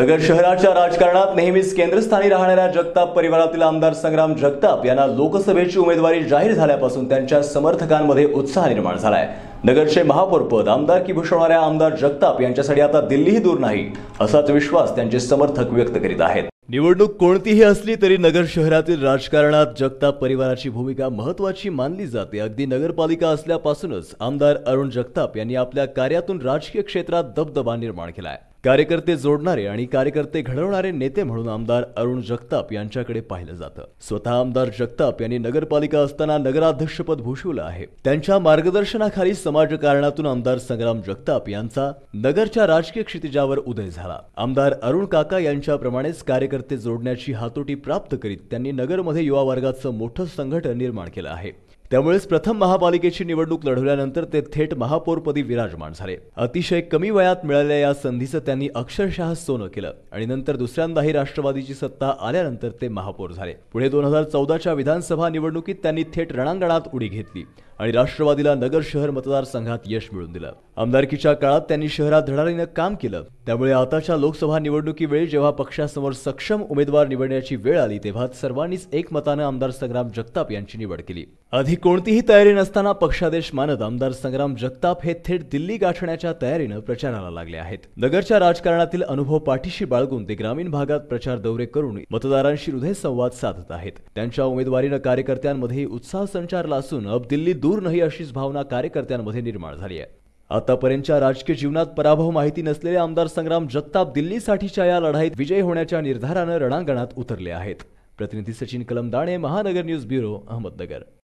नगर शहराच्या राजकारणात नेहमीच केंद्रस्थानी राहणाऱ्या जगताप परिवारातील आमदार संग्राम जगताप यांना लोकसभेची उमेदवारी जाहीर झाल्यापासून त्यांच्या समर्थकांमध्ये उत्साह निर्माण झालाय. नगरचे महापौरपद आमदार आमदारकी भूषवणाऱ्या आमदार जगताप यांच्यासाठी आता दिल्लीही दूर नाही असाच विश्वास त्यांचे समर्थक व्यक्त करीत आहेत. निवडणूक कोणतीही असली तरी नगर शहरातील राजकारणात जगताप परिवाराची भूमिका महत्वाची मानली जाते. अगदी नगरपालिका असल्यापासूनच आमदार अरुण जगताप यांनी आपल्या कार्यातून राजकीय क्षेत्रात दबदबा निर्माण केलाय. कार्यकर्ते जोडणारे आणि कार्यकर्ते घडवणारे नेते म्हणून आमदार अरुण जगताप यांच्याकडे पाहिलं जातं. स्वतः आमदार जगताप यांनी नगरपालिका असताना नगराध्यक्षपद भूषवलं आहे. त्यांच्या मार्गदर्शनाखाली समाजकारणातून आमदार संग्राम जगताप यांचा नगरच्या राजकीय क्षितिजावर उदय झाला. आमदार अरुण काका यांच्याप्रमाणेच कार्यकर्ते जोडण्याची हातोटी प्राप्त करीत त्यांनी नगरमध्ये युवा वर्गाचं मोठं संघटन निर्माण केलं आहे. त्यामुळेच प्रथम महापालिकेची निवडणूक लढवल्यानंतर ते थेट महापौरपदी विराजमान झाले. अतिशय कमी वयात मिळालेल्या या संधीचं त्यांनी अक्षरशः सोनं केलं आणि नंतर दुसऱ्यांदाही राष्ट्रवादीची सत्ता आल्यानंतर ते महापौर झाले. पुढे दोन हजार चौदाच्या विधानसभा निवडणुकीत त्यांनी थेट रणांगणात उडी घेतली आणि राष्ट्रवादीला नगर शहर मतदारसंघात यश मिळवून दिलं. आमदारकीच्या काळात त्यांनी शहरात धडाडीनं काम केलं. त्यामुळे आताच्या लोकसभा निवडणुकीवेळी जेव्हा पक्षासमोर सक्षम उमेदवार निवडण्याची वेळ आली तेव्हा सर्वांनीच एकमतानं आमदार संग्राम जगताप यांची निवड केली. अधिक कोणतीही तयारी नसताना पक्षादेश मानत आमदार संग्राम जगताप हे थेट दिल्ली गाठण्याच्या तयारीनं प्रचाराला लागले आहेत. नगरच्या राजकारणातील अनुभव पाठीशी बाळगून ते ग्रामीण भागात प्रचार दौरे करून मतदारांशी हृदय संवाद साधत आहेत. त्यांच्या उमेदवारीनं कार्यकर्त्यांमध्ये उत्साह संचारला असून अब दिल्ली दूर नाही अशीच भावना कार्यकर्त्यांमध्ये निर्माण झाली आहे. आतापर्यंतच्या राजकीय जीवनात पराभव माहिती नसलेले आमदार संग्राम जगताप दिल्लीसाठीच्या या लढाईत विजय होण्याच्या निर्धारानं रणांगणात उतरले आहेत. प्रतिनिधी सचिन कलमदाणे महानगर न्यूज ब्युरो अहमदनगर.